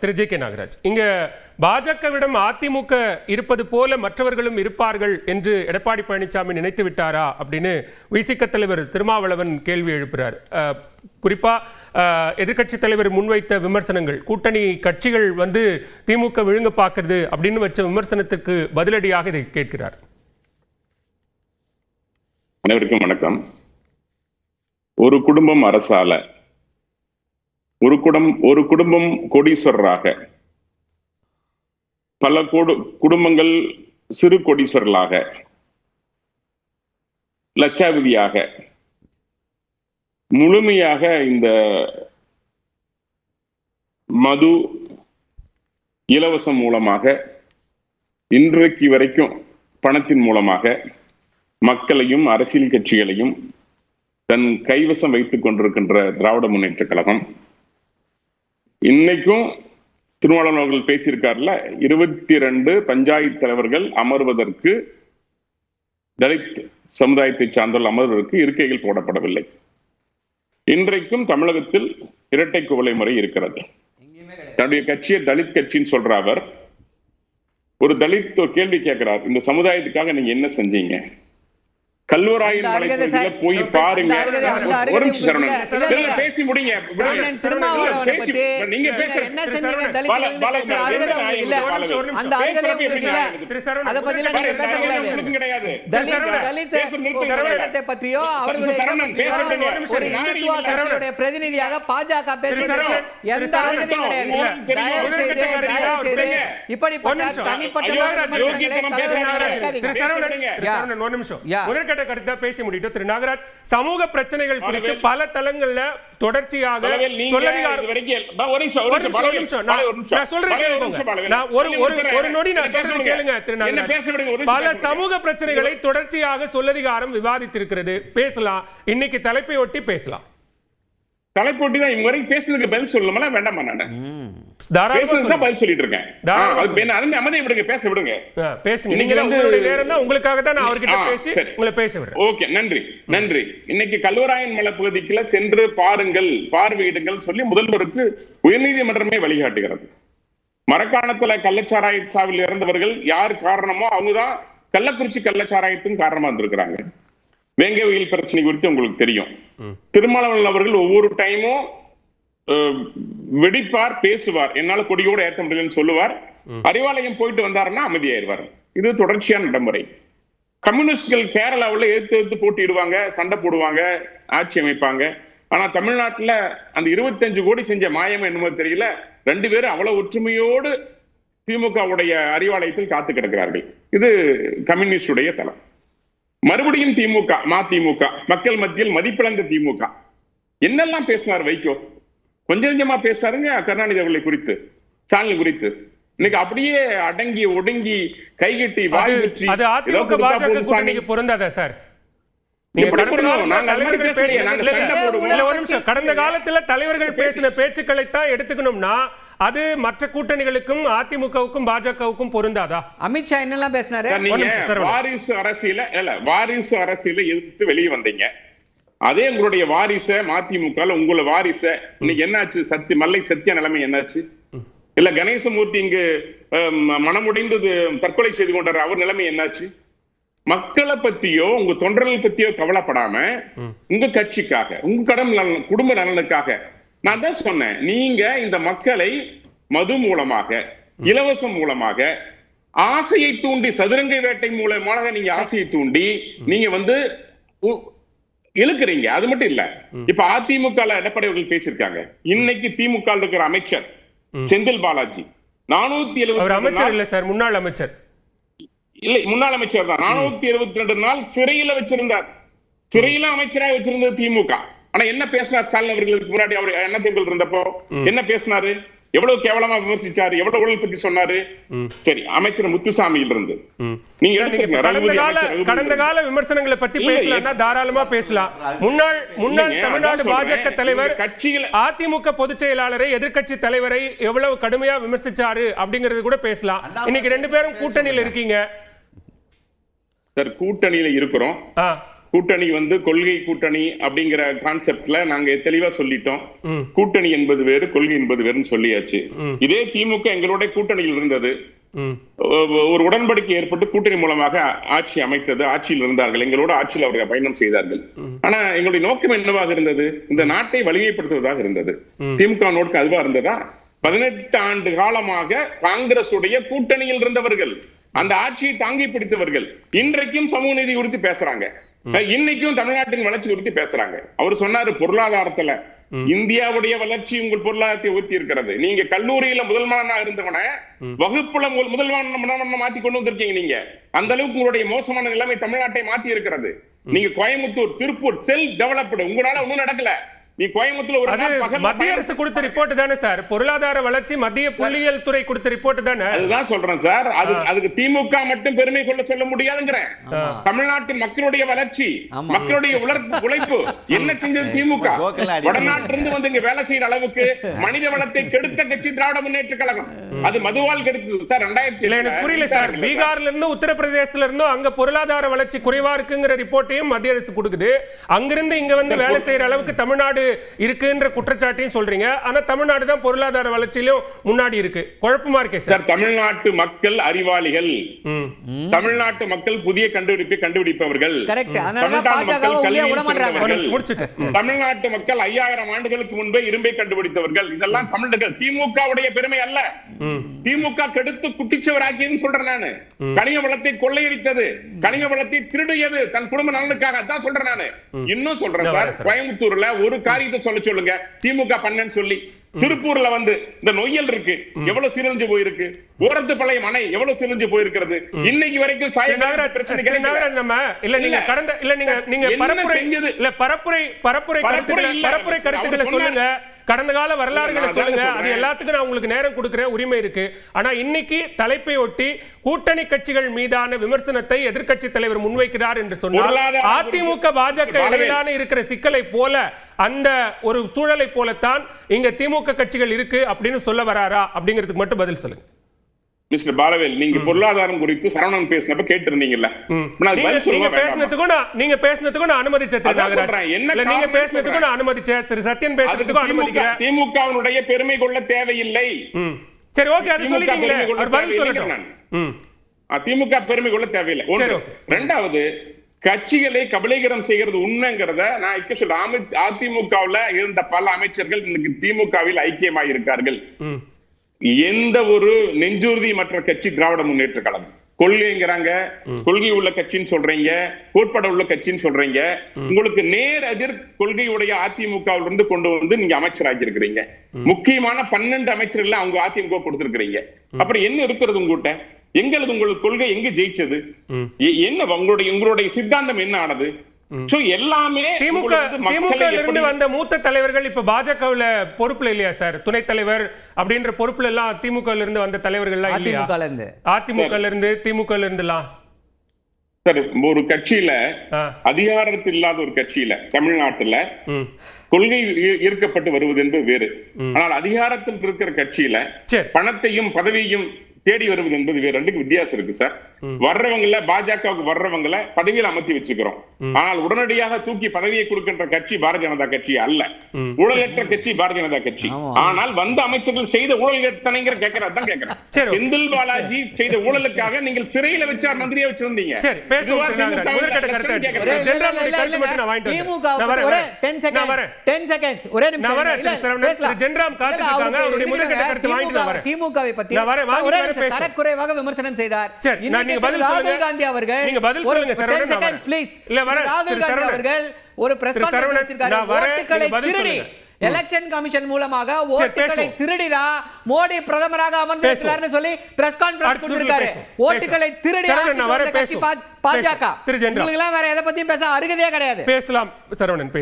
திரு J K Nagaraj. இங்க பாஜகவிடம் அதிமுக இருப்பது போல மற்றவர்களும் இருப்பார்கள் என்று எடப்பாடி பழனிசாமி நினைத்து விட்டாரா அப்படின்னு விசிக தலைவர் திருமாவளவன் கேள்வி எழுப்புறார். குறிப்பா எதிர்கட்சி தலைவர் முன்வைத்த விமர்சனங்கள் கூட்டணி கட்சிகள் வந்து திமுக விழுங்க பார்க்கறது அப்படின்னு வச்ச விமர்சனத்துக்கு பதிலடியாக இதை கேட்கிறார். அனைவருக்கும் வணக்கம். ஒரு குடும்பம் அரசால ஒரு குடும் ஒரு குடும்பம் கோடீஸ்வரராக. பல கோடு குடும்பங்கள் சிறு கோடீஸ்வரர்களாக. லட்சாதிபதியாக. முழுமையாக இந்த மது இலவசம் மூலமாக இன்றைக்கு வரைக்கும் பணத்தின் மூலமாக மக்களையும் அரசியல் கட்சிகளையும் தன் கைவசம் வைத்துக் கொண்டிருக்கின்ற திராவிட முன்னேற்ற கழகம். இன்னைக்கும் திருமாவளவன் அவர்கள் பேசியிருக்காருல இருபத்தி ரெண்டு பஞ்சாயத்து தலைவர்கள் அமர்வதற்கு தலித் சமுதாயத்தை சார்ந்துள்ள அமர்வதற்கு இருக்கைகள் போடப்படவில்லை. இன்றைக்கும் தமிழகத்தில் இரட்டை குவளை முறை இருக்கிறது. தன்னுடைய கட்சியை தலித் கட்சின்னு சொல்ற அவர் ஒரு தலித் கேள்வி கேட்கிறார் இந்த சமுதாயத்துக்காக நீங்க என்ன செஞ்சீங்க? கல்வராயன் மலைப்பகுதியில. போய் பாருங்க ஒரு நிமிஷம் சரவணன். பேசி முடிங்க நீங்க பேசுற கிடையாது பற்றியோ அவர்களுடைய பிரதிநிதியாக பாஜக இப்படிப்பட்ட. தனிப்பட்ட முதற்கட்ட கருத்தா பேசி முடிட்டோம் திரு நாகராஜ் சமூக பிரச்சனைகள் குறித்து. பல தளங்கள்ல தொடர்ச்சியாக பல. சமூக பிரச்சனைகளை தொடர்ச்சியாக சொல்லதிகாரம் விவாதித்திருக்கிறது. பேசலாம். இன்னைக்கு தலைப்பை ஒட்டி பேசலாம். தலைப்போட்டி தான் இவங்க வரைக்கும் பேசுனதுக்கு பதில் சொல்லணுமா வேண்டாமா நானு? சொல்லுங்க. பதில் சொல்லிட்டு இருக்கேன் அதுமே அமைதியை விடுங்க பேச விடுங்க. பேசுங்க. நீங்க நேரம் தான். உங்களுக்காக தான் நான் அவர்கிட்ட பேசி. உங்களை பேச விடுறேன். ஓகே நன்றி நன்றி. இன்னைக்கு கல்வராயன் மலை பகுதிக்குள்ள சென்று பாருங்கள் பார்வையிடுங்கள் சொல்லி முதல்வருக்கு உயர்நீதிமன்றமே வழிகாட்டுகிறது. மரக்காணத்துல கள்ளச்சாராய சாவில் இறந்தவர்கள் யார் காரணமோ அவங்கதான் கள்ளக்குறிச்சி கள்ளச்சாராயத்துக்கும் காரணமா இருந்திருக்கிறாங்க. வேங்கை வெயில் பிரச்சனை குறித்து உங்களுக்கு தெரியும். திருமாவளவன் அவர்கள் ஒவ்வொரு டைமும் வெடிப்பார் பேசுவார். என்னால கொடியோட ஏத்த முடியலன்னு சொல்லுவார். அறிவாலயம் போயிட்டு வந்தாருன்னா அமைதியாயிருவார். இது தொடர்ச்சியான நடைமுறை. கம்யூனிஸ்ட்கள் கேரளாவுல எடுத்து எடுத்து போட்டிடுவாங்க சண்டை போடுவாங்க ஆட்சி அமைப்பாங்க. ஆனா தமிழ்நாட்டுல அந்த 25 கோடி செஞ்ச மாயம் என்னமோ தெரியல. ரெண்டு பேரும் அவ்வளவு ஒற்றுமையோடு திமுகவுடைய அறிவாலயத்தில் காத்து கிடக்கிறார்கள். இது கம்யூனிஸ்டுடைய தளம். மறுபடியும் திமுக மதிமுக மக்கள் மத்தியில் மதிப்பிழந்த திமுக. என்னெல்லாம் பேசினார் வைகோ? கொஞ்சம் கொஞ்சமா பேசாருங்க கருணாநிதி அவர்களை குறித்து ஸ்டாலின் குறித்து. இன்னைக்கு அப்படியே அடங்கி ஒடுங்கி கைகட்டி வாய் வச்சு அது அதிமுக பாஜக. கூட்டணிக்கு பொருந்தாதா சார். கடந்த காலத்துல தலைவர்கள் பேசின பேச்சுக்களை தான் எடுத்துக்கணும்னா அது மற்ற கூட்டணிகளுக்கும் அதிமுகவுக்கும் பாஜகவுக்கும் பொருந்தாதா? அமித்ஷா என்னெல்லாம் பேசினாரு. வாரிசு அரசியல இல்ல வாரிசு அரசியல எதிர்த்து வெளியே வந்தீங்க. அதே உங்களுடைய வாரிச மதிமுக ல உங்கள வாரிச இன்னைக்கு என்னாச்சு? சத்தி மல்லை சத்திய நிலைமை என்னாச்சு? இல்ல கணேசமூர்த்தி இங்கு அஹ், ம- மனமுடைந்து இது- தற்கொலை செய்து கொண்டார் அவர் நிலைமை என்னாச்சு? மக்களை பத்தியோ உங்க தொண்டர்கள் பத்தியோ கவலைப்படாம உங்க கட்சிக்காக உங்க கடன் நலன் குடும்ப நலனுக்காக நான் தான் சொன்னேன். நீங்க இந்த மக்களை மது மூலமாக இலவசம் மூலமாக ஆசையை தூண்டி சதுரங்க வேட்டை மூலமாக நீங்க ஆசையை தூண்டி நீங்க வந்து இழுக்கிறீங்க. அது மட்டும் இல்ல. இப்ப அதிமுக ல எடப்பாடி அவர்கள் பேசியிருக்காங்க. இன்னைக்கு திமுக இருக்கிற அமைச்சர் செந்தில் பாலாஜி. நானூத்தி அவர் எழுபத்தி அமைச்சர் இல்ல சார் முன்னாள் அமைச்சர். இல்லை முன்னாள் அமைச்சர் தான். நானூத்தி இருபத்தி ரெண்டு நாள் சிறையில வச்சிருந்தார். சிறையில அமைச்சராக வச்சிருந்தது திமுக. ஆனா என்ன பேசினார் ஸ்டாலின் அவர்களுக்கு முன்னாடி அவர் என்ன திமுக இருந்தப்போ? என்ன பேசினாரு? எவ்வளவு கேவலமா விமர்சிச்சாரு? எவ்வளவு ஊழல் பத்தி சொன்னாரு? சரி அமைச்சர் முத்துசாமியில் இருந்து நீங்க. கடந்த கால கடந்த விமர்சனங்களை பத்தி பேசலாம்னா தாராளமா பேசலாம். முன்னாள் முன்னாள் தமிழ்நாடு பாஜக. தலைவர் கட்சிகளை- அதிமுக பொதுச் செயலாளரை எதிர்க்கட்சி தலைவரை எவ்வளவு கடுமையா விமர்சிச்சாரு அப்படிங்கறது கூட பேசலாம். இன்னைக்கு ரெண்டு பேரும் கூட்டணியில இருக்கீங்க. சார் கூட்டணியில இருக்கிறோம். கூட்டணி வந்து கொள்கை கூட்டணி அப்படிங்கிற கான்செப்ட்ல நாங்க தெளிவா சொல்லிட்டோம். கூட்டணி என்பது வேறு கொள்கை என்பது வேறுன்னு சொல்லியாச்சு. இதே திமுக எங்களோட கூட்டணியில் இருந்தது. ஒரு உடன்படிக்கை ஏற்பட்டு கூட்டணி மூலமாக ஆட்சி அமைத்தது ஆட்சியில் இருந்தார்கள். எங்களோட ஆட்சியில் அவர்கள் பயணம் செய்தார்கள். ஆனா எங்களுடைய நோக்கம் என்னவாக இருந்தது? இந்த நாட்டை வலிமைப்படுத்துவதாக இருந்தது. திமுக நோக்கம் அதுவா இருந்ததா? பதினெட்டு ஆண்டு காலமாக காங்கிரஸ் உடைய கூட்டணியில் இருந்தவர்கள் அந்த ஆட்சியை தாங்கி பிடித்தவர்கள் இன்றைக்கும் சமூக நீதி குறித்து பேசுறாங்க. இன்னைக்கும் தமிழ்நாட்டின் வளர்ச்சி குறித்து பேசுறாங்க. அவர் சொன்னாரு பொருளாதாரத்துல இந்தியாவுடைய வளர்ச்சி உங்கள் பொருளாதாரத்தை ஊத்தி இருக்கிறது. நீங்க கல்லூரியில முதல் மாணவனா இருந்தவன வகுப்புல முதல் முதல் மாணவனா மாத்தி கொண்டு வந்திருக்கீங்க நீங்க. அந்த அளவுக்கு உங்களுடைய மோசமான நிலைமை தமிழ்நாட்டை மாத்தி இருக்கிறது. நீங்க கோயம்புத்தூர் திருப்பூர் செல்ஃப் டெவலப்டு உங்களால ஒண்ணும் நடக்கல. நீ கோயம்புத்தூர்ல ஒரு மத்திய அரசு கொடுத்த ரிப்போர்ட் தானே சார்? பொருளாதார வளர்ச்சி மத்திய புள்ளியியல் துறை கொடுத்த ரிப்போர்ட் தானே? அதுதான் சொல்றேன் சார். அது அதுக்கு திமுக மட்டும் பெருமை கொள்ள சொல்ல முடியாதுங்கிறேன் தமிழ்நாட்டின் மக்களுடைய வளர்ச்சி. மக்களுடைய உழைப்பு என்ன செஞ்சது திமுக? சும்மா ஜோக்கெல்லாம் அடிக்க வடநாட்டில இருந்து வந்து இங்க வேலை செய்யற அளவுக்கு மனித வளத்தை கெடுத்த கட்சி திராவிட முன்னேற்ற கழகம். அது மதுவால் கெடுத்தது சார் ரெண்டாயிரத்தி எனக்கு புரியல சார். பீகார்ல இருந்து உத்தரப்பிரதேசத்துல இருந்தும் அங்க பொருளாதார வளர்ச்சி குறைவா இருக்குங்கிற ரிப்போர்ட்டையும் மத்திய அரசு கொடுக்குது. அங்கிருந்து இங்க வந்து வேலை செய்யற அளவுக்கு தமிழ்நாடு இருக்குன்ற குற்றச்சாட்டையும் சொல்றீங்க. ஆனா தமிழ்நாடு தான் பொருளாதார வளர்ச்சியிலும் முன்னாடி இருக்கு. குழப்பமா இருக்கே சார். தமிழ்நாட்டு மக்கள் அறிவாளிகள். தமிழ்நாட்டு மக்கள் புதிய கண்டுபிடிப்பை கண்டுபிடிப்பவர்கள். தமிழ்நாட்டு மக்கள் ஐயாயிரம் ஆண்டுகளுக்கு முன்பே இரும்பை கண்டுபிடித்தவர்கள். இதெல்லாம் தமிழர்கள். திமுகவுடைய பெருமை அல்ல. திமுக கெடுத்து குட்டிச்சவராக்கியதுன்னு சொல்றேன் நானு. கனிம வளத்தை கொள்ளையடித்தது. கனிம வளத்தை திருடியது தன் குடும்ப நலனுக்காக. அதான் சொல்றேன் நானு. இன்னும் சொல்றேன் சார். கோயம்புத்தூர்ல ஒரு காரியத்தை சொல்ல சொல்லுங்க. திமுக பண்ணேன்னு சொல்லி திருப்பூர்ல வந்து இந்த நொய்யல் இருக்கு. எவ்வளவு சீரழிஞ்சு போயிருக்கு? ஓரத்து பழைய மனை எவ்வளவு சீரழிஞ்சு போயிருக்கிறது? இன்னைக்கு வரைக்கும் நம்ம இல்ல நீங்க. கடந்த இல்ல நீங்க நீங்க பரப்புரை? இல்ல பரப்புரை பரப்புரை பரப்புரை கருத்துக்களை சொல்லுங்க. கடந்த கால வரலாறுகளை சொல்லுங்க. அது. எல்லாத்துக்கும் நான் உங்களுக்கு நேரம் கொடுக்கிறேன். உரிமை இருக்கு. ஆனா இன்னைக்கு தலைப்பை ஒட்டி கூட்டணி கட்சிகள் மீதான விமர்சனத்தை எதிர்க்கட்சி தலைவர் முன்வைக்கிறார் என்று சொன்னால் அதிமுக பாஜக. இடையிலான இருக்கிற சிக்கலை போல அந்த ஒரு சூழலை போலத்தான் இங்க திமுக கட்சிகள் இருக்கு அப்படின்னு சொல்ல வராரா அப்படிங்கிறதுக்கு மட்டும் பதில் சொல்லுங்க. மிஸ்டர் பாலவேல் நீங்க பொருளாதாரம் குறித்து சரவணன் பேசினப்ப கேட்டிருந்தீங்க ம். நான் அதுக்கு நீங்க? பேசினதுக்கும் நான் நீங்க பேசினதுக்கும் நான் அனுமதிச்சேன் திரு நாகராஜ். என்ன நீங்க பேசினதுக்கும். நான் அனுமதிச்சேன் திரு சத்யன் பேசுறதுக்கும் அனுமதிக்கிறேன். திமுகவினுடைய பெருமை கொள்ள தேவையில்லை. சரி ஓகே அது சொல்லிட்டீங்களே. அவர் பதில் சொல்லட்டும். திமுக பெருமை கொள்ள தேவையில்லை. ஒன்று. ரெண்டாவது கட்சிகளை கபலீகரம் செய்கிறது உண்மைங்கிறத நான் இக்க சொல்றேன். அதிமுகவுல இருந்த பல அமைச்சர்கள் இன்னைக்கு திமுகவில் ஐக்கியமாக இருக்கார்கள் எந்த ஒரு நெஞ்சுறுதி மற்ற கட்சி திராவிட முன்னேற்ற கழகம். கொள்கைங்கிறாங்க கொள்கை உள்ள கட்சின்னு சொல்றீங்க கோட்பாடு உள்ள கட்சின்னு சொல்றீங்க உங்களுக்கு நேர் எதிர் கொள்கையுடைய அதிமுகவில் இருந்து கொண்டு வந்து நீங்க அமைச்சராக்கி இருக்கிறீங்க முக்கியமான பன்னெண்டு அமைச்சர்கள் அவங்க அதிமுக கொடுத்திருக்கிறீங்க. அப்புறம் என்ன இருக்கிறது உங்ககிட்ட? எங்களது உங்களுக்கு கொள்கை எங்க ஜெயிச்சது? என்ன உங்களுடைய உங்களுடைய சித்தாந்தம் என்ன ஆனது? எல்லாமே திமுக திமுக இருந்து வந்த மூத்த தலைவர்கள் இப்ப பாஜகவுல பொறுப்புல இல்லையா சார்? துணைத் தலைவர் அப்படின்ற பொறுப்புல எல்லாம் திமுக இருந்து வந்த தலைவர்கள் எல்லாம் இல்லையா? அதிமுக இருந்து. திமுக இருந்துலாம். சார் ஒரு கட்சியில. அதிகாரத்தில் இல்லாத ஒரு கட்சியில தமிழ்நாட்டுல கொள்கை ஈர்க்கப்பட்டு வருவது என்பது வேறு. ஆனால் அதிகாரத்தில் இருக்கிற கட்சியில பணத்தையும் பதவியையும் தேடி வருவது என்பது வேறு ரெண்டுக்கு வித்தியாசம் இருக்கு சார் வர்றவங்கள பாஜகவுக்கு வர்றவங்கள பதவியில் அமர்த்தி வச்சுக்கிறோம் ஆனால் உடனடியாக தூக்கி பதவியை கொடுக்கின்ற கட்சி பாரதிய ஜனதா கட்சி அல்ல ஊழலற்ற கட்சி பாரதிய ஜனதா கட்சி. ஆனால் வந்த அமைச்சர்கள் செய்த ஊழல் எத்தனைங்கிற கேட்கறது தான் கேட்கிறேன். செந்தில் பாலாஜி செய்த ஊழலுக்காக நீங்கள் சிறையில வச்சார் மந்திரியா வச்சிருந்தீங்க சரி பேசுவோம் இதுவா திரு நாகராஜ். திமுக முதற்கட்ட கருத்தை லட்சணம் எடுத்துக்கிறேன். கேட்கிறேன். ஜெனரல் மோடி கருத்து மட்டும் நான் வாங்கிட்டு திமுக வந்தேன். நான் வரேன், ஒரே வரேன். 10 நான் செகண்ட் வரேன். 10 செகண்ட்ஸ் ஒரே நிமிஷம் நான் வரேன், இல்ல, திரு சரவணன். பேசலாம். திரு ஜென்ராம் காத்துட்டு இல்ல, இருக்காங்க. அவருக்கு அவருடைய முதற்கட்ட இருக்கிற கருத்தை வாங்கிட்டு நான் வரேன். திமுகவை பத்தி தரக்குறைவாக விமர்சனம் செய்தார் சரி, நான் இன்னைக்கு நீங்க பதில் திரு சொல்லுங்க. ராகுல் காந்தி அவர்கள் நீங்க பதில் ஒரு சொல்லுங்க, சரவணன், 10 நான் செகண்ட்ஸ் வரேன். ப்ளீஸ் இல்ல, வரேன். ராகுல் காந்தி. அவர்கள் ஒரு பிரஸ் கான்ஃபரன்ஸ் வச்சிருக்காரு. ஓட்டுகளை திருடி. எலெக்ஷன் கமிஷன் மூலமாக ஓட்டுகளை. திருடிதான் மோடி பிரதமராக அமர்ந்திருக்கிறார்னு சொல்லி பிரஸ் கான்ஃபரன்ஸ் கொடுத்திருக்காரு. ஓட்டுகளை. திருடி பாஜக. உங்களுக்கு எல்லாம் வேற எதை பத்தியும் பேச அருகதையே கிடையாது பேசலாம் சரவணன் பேச